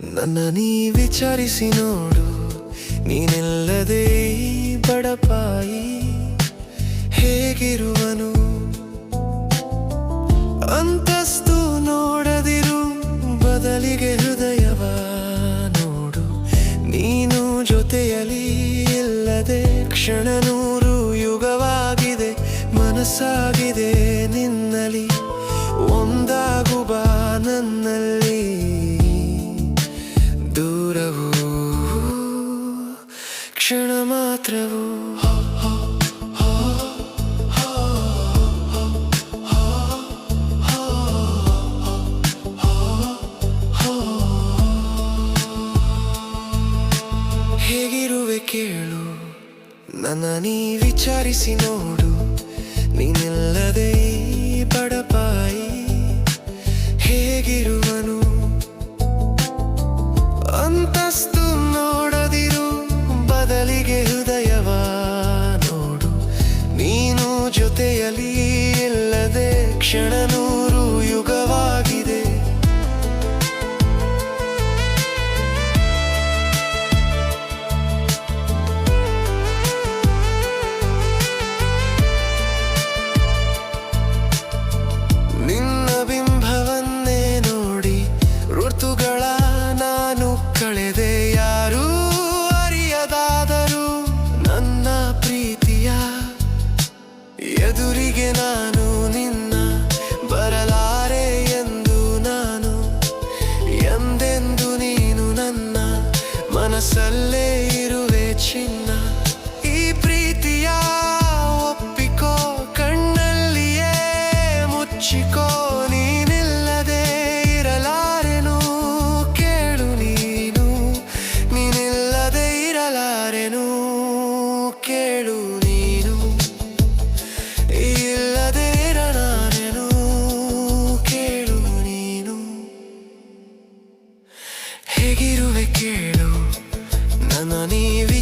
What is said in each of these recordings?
ನನ್ನ ನೀ ವಿಚಾರಿಸಿ ನೋಡು ನೀನೆಲ್ಲದೆ ಬಡಪಾಯಿ ಹೇಗಿರುವನು? ಅಂತಸ್ತು ಹೇಗಿರುವೆ ಕೇಳು ನನ್ನ ನೀ ವಿಚಾರಿಸಿ ನೋಡು. ನೀನಿಲ್ಲದೆ ಬಡಪಾಯಿ ಹೇಗಿರುವನು? ಅಂತಸ್ತು ನೀನು ಜೊತೆಯಲಿ ಇಲ್ಲದೆ ಕ್ಷಣ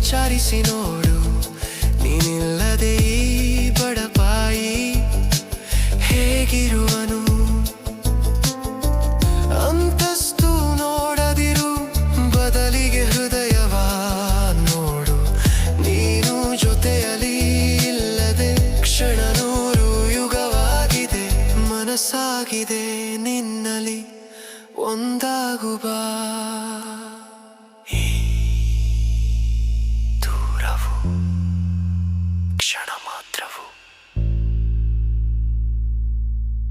ವಿಚಾರಿಸಿ ನೋಡು ನೀನಿಲ್ಲದೆ ಬಡಪಾಯಿ ಹೇಗಿರುವನು? ಅಂತಸ್ತು ನೋಡದಿರು, ಬದಲಿಗೆ ಹೃದಯವ ನೋಡು. ನೀನು ಜೊತೆಯಲ್ಲಿ ಇಲ್ಲದೆ ಕ್ಷಣ ನೂರು ಯುಗವಾಗಿದೆ, ಮನಸ್ಸಾಗಿದೆ ನಿನ್ನಲಿ ಒಂದಾಗುವ